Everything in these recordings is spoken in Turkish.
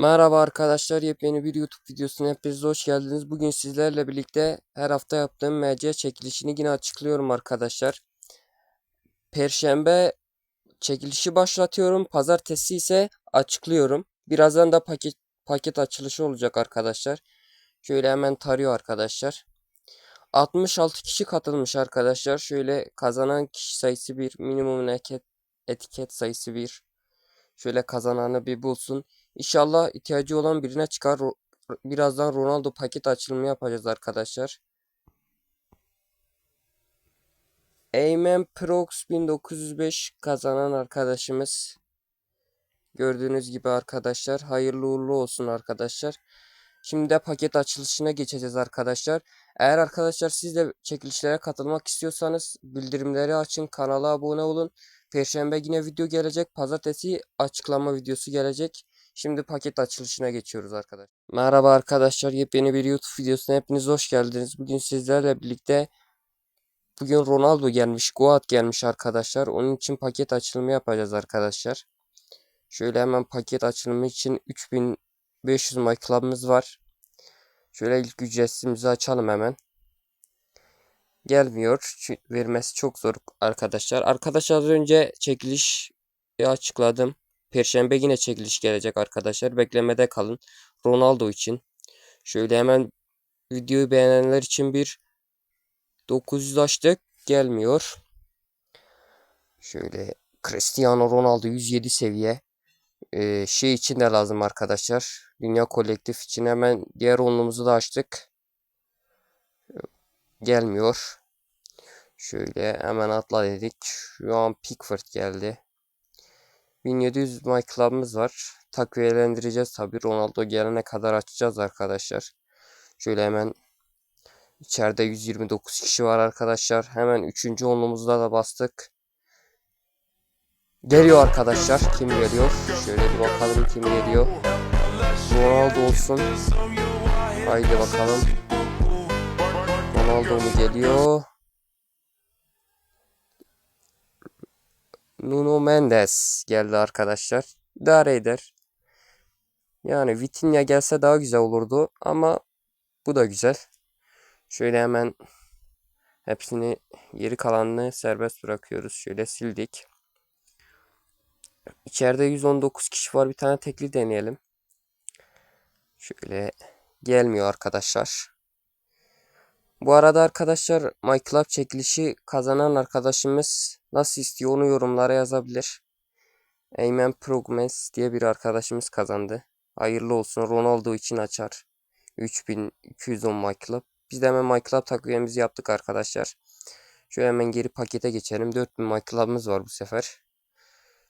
Merhaba arkadaşlar, yepyeni bir YouTube videosuna hepiniz hoş geldiniz. Bugün sizlerle birlikte her hafta yaptığım MC çekilişini yine açıklıyorum arkadaşlar. Perşembe çekilişi başlatıyorum, pazartesi ise açıklıyorum. Birazdan da paket paket açılışı olacak arkadaşlar. Şöyle hemen tarıyor arkadaşlar. 66 kişi katılmış arkadaşlar. Şöyle kazanan kişi sayısı 1, minimum etiket, sayısı 1. Şöyle kazananı bir bulsun. İnşallah ihtiyacı olan birine çıkar. Birazdan Ronaldo paket açılımı yapacağız arkadaşlar. Eymen Prox 1905 kazanan arkadaşımız. Gördüğünüz gibi arkadaşlar hayırlı uğurlu olsun arkadaşlar. Şimdi de paket açılışına geçeceğiz arkadaşlar. Eğer arkadaşlar siz de çekilişlere katılmak istiyorsanız bildirimleri açın, kanala abone olun. Perşembe yine video gelecek. Pazartesi açıklama videosu gelecek. Şimdi paket açılışına geçiyoruz arkadaşlar. Merhaba arkadaşlar. Yepyeni bir YouTube videosuna hepiniz hoş geldiniz. Bugün sizlerle birlikte bugün Ronaldo gelmiş, Goat gelmiş arkadaşlar. Onun için paket açılımı yapacağız arkadaşlar. Şöyle hemen paket açılımı için 3500 My var. Şöyle ilk ücretsizimizi açalım hemen. Gelmiyor. Vermesi çok zor arkadaşlar. Arkadaşlar az önce çekiliş açıkladım. Perşembe yine çekiliş gelecek arkadaşlar. Beklemede kalın. Ronaldo için. Şöyle hemen videoyu beğenenler için bir 900 açtık. Gelmiyor. Şöyle Cristiano Ronaldo 107 seviye. Ee, şey için de lazım arkadaşlar. Dünya kolektif için hemen diğer onluğumuzu da açtık. Gelmiyor. Şöyle hemen atla dedik. Şu an Pickford geldi. 1700 My Club'ımız var. Takviyelendireceğiz tabi. Ronaldo gelene kadar açacağız arkadaşlar. Şöyle hemen içeride 129 kişi var arkadaşlar. Hemen 3. onluğumuzda da bastık. Geliyor arkadaşlar. Kim geliyor? Şöyle bir bakalım kim geliyor. Ronaldo olsun. Haydi bakalım. Ronaldo mu geliyor? Nuno Mendes geldi arkadaşlar. İdare eder. Yani Vitinha gelse daha güzel olurdu ama bu da güzel. Şöyle hemen hepsini geri kalanını serbest bırakıyoruz. Şöyle sildik. İçeride 119 kişi var. Bir tane tekli deneyelim. Şöyle gelmiyor arkadaşlar. Bu arada arkadaşlar My Club çekilişi kazanan arkadaşımız nasıl istiyor onu yorumlara yazabilir. Eymen Progmes diye bir arkadaşımız kazandı. Hayırlı olsun Ronaldo için açar. 3210 My Club. Biz de hemen My Club takviyemizi yaptık arkadaşlar. Şöyle hemen geri pakete geçelim. 4000 My Club'ımız var bu sefer.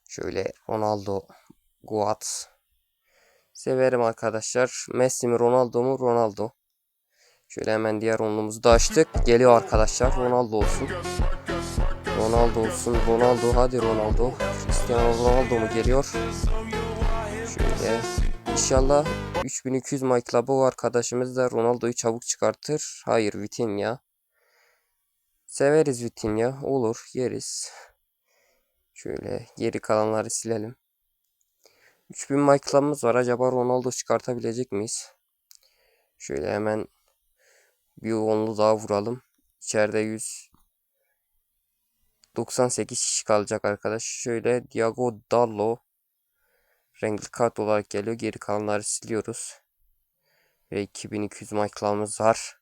Şöyle Ronaldo, Goat. Severim arkadaşlar. Messi mi Ronaldo mu? Ronaldo. Şöyle hemen diğer onluğumuzu da açtık. Geliyor arkadaşlar. Ronaldo olsun. Ronaldo olsun. Ronaldo. Hadi Ronaldo. Cristiano Ronaldo mu geliyor? Şöyle. İnşallah 3200 My Club'ı arkadaşımız da Ronaldo'yu çabuk çıkartır. Hayır Vitinha. Severiz Vitinha. Olur. Yeriz. Şöyle geri kalanları silelim. 3000 My Club'ımız var. Acaba Ronaldo çıkartabilecek miyiz? Şöyle hemen bir onlu daha vuralım. İçeride 100 98 kişi kalacak arkadaş. Şöyle Diago Dallo renkli kart olarak geliyor. Geri kalanları siliyoruz. Ve 2200 maçlarımız var.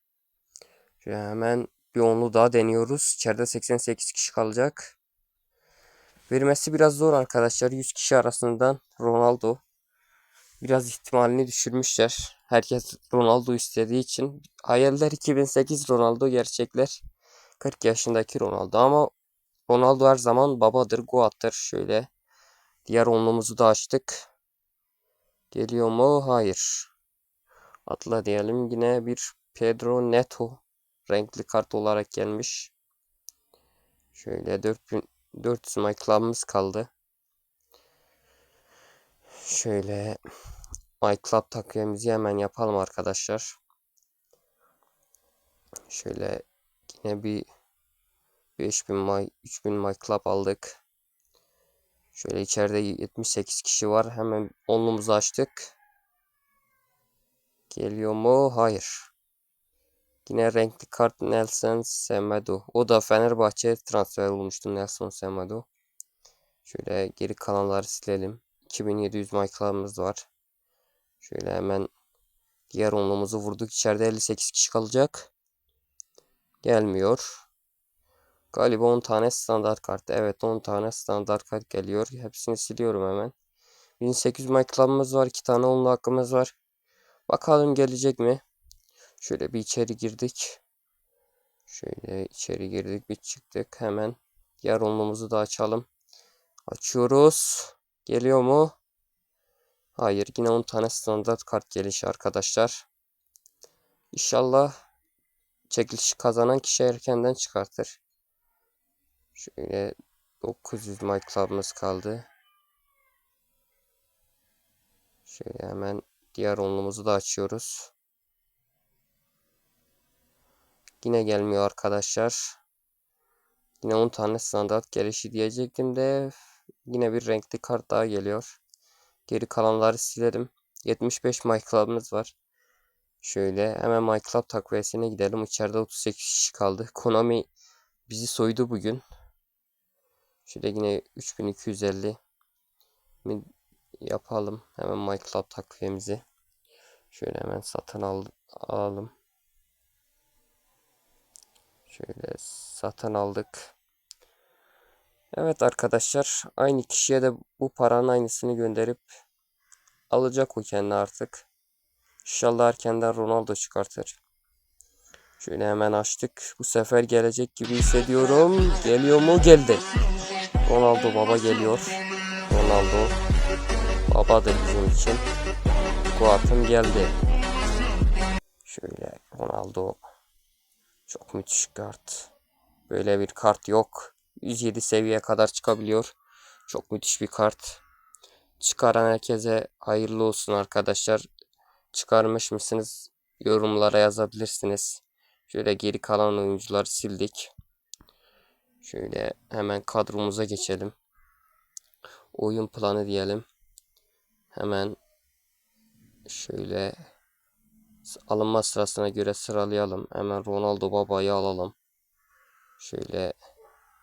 Şöyle hemen bir onlu daha deniyoruz. İçeride 88 kişi kalacak. Vermesi biraz zor arkadaşlar. 100 kişi arasından Ronaldo. Biraz ihtimalini düşürmüşler. Herkes Ronaldo istediği için. Hayaller 2008 Ronaldo, gerçekler 40 yaşındaki Ronaldo. Ama Ronaldo her zaman babadır, Goat'tır. Şöyle diğer onluğumuzu da açtık. Geliyor mu? Hayır. Atla diyelim. Yine bir Pedro Neto renkli kart olarak gelmiş. Şöyle 4400 My Club'ımız kaldı. Şöyle My Club takviyemizi hemen yapalım arkadaşlar. Şöyle yine bir 5000 My 3000 My Club aldık. Şöyle içeride 78 kişi var. Hemen onluğumuzu açtık. Geliyor mu? Hayır. Yine renkli kart Nelson Semedo. O da Fenerbahçe transfer olmuştu Nelson Semedo. Şöyle geri kalanları silelim. 2700 Michael'ımız var. Şöyle hemen diğer onluğumuzu vurduk. İçeride 58 kişi kalacak. Gelmiyor. Galiba 10 tane standart kart. Evet 10 tane standart kart geliyor. Hepsini siliyorum hemen. 1800 Michael'ımız var. 2 tane onlu hakkımız var. Bakalım gelecek mi? Şöyle bir içeri girdik. Şöyle içeri girdik bir çıktık. Hemen diğer onluğumuzu da açalım. Açıyoruz. Geliyor mu? Hayır. Yine 10 tane standart kart gelişi arkadaşlar. İnşallah çekilişi kazanan kişi erkenden çıkartır. Şöyle 900 My Club'ımız kaldı. Şöyle hemen diğer onluğumuzu da açıyoruz. Yine gelmiyor arkadaşlar. Yine 10 tane standart gelişi diyecektim de yine bir renkli kart daha geliyor. Geri kalanları silerim. 75 My Club'ımız var. Şöyle hemen My takviyesine gidelim. İçeride 38 kişi kaldı. Konami bizi soydu bugün. Şöyle yine 3250 mi yapalım. Hemen My Club takviyemizi. Şöyle hemen satın al alalım. Şöyle satın aldık. Evet arkadaşlar aynı kişiye de bu paranın aynısını gönderip alacak o kendi artık. İnşallah erkenden Ronaldo çıkartır. Şöyle hemen açtık. Bu sefer gelecek gibi hissediyorum. Geliyor mu? Geldi. Ronaldo baba geliyor. Ronaldo babadır bizim için. Guat'ım geldi. Şöyle Ronaldo çok müthiş kart. Böyle bir kart yok. 107 seviyeye kadar çıkabiliyor. Çok müthiş bir kart. Çıkaran herkese hayırlı olsun arkadaşlar. Çıkarmış mısınız? Yorumlara yazabilirsiniz. Şöyle geri kalan oyuncuları sildik. Şöyle hemen kadromuza geçelim. Oyun planı diyelim. Hemen şöyle alınma sırasına göre sıralayalım. Hemen Ronaldo Baba'yı alalım. Şöyle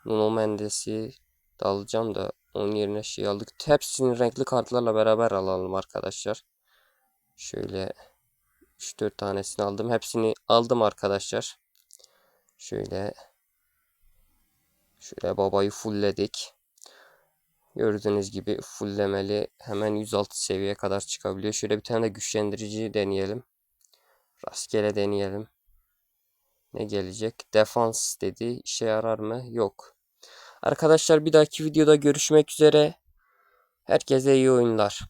Nuno Mendes'i de alacağım da onun yerine şey aldık. Hepsini renkli kartlarla beraber alalım arkadaşlar. Şöyle 3-4 tanesini aldım. Hepsini aldım arkadaşlar. Şöyle şöyle babayı fullledik. Gördüğünüz gibi fulllemeli hemen 106 seviyeye kadar çıkabiliyor. Şöyle bir tane de güçlendirici deneyelim. Rastgele deneyelim. Ne gelecek? Defans dedi. İşe yarar mı? Yok. Arkadaşlar bir dahaki videoda görüşmek üzere. Herkese iyi oyunlar.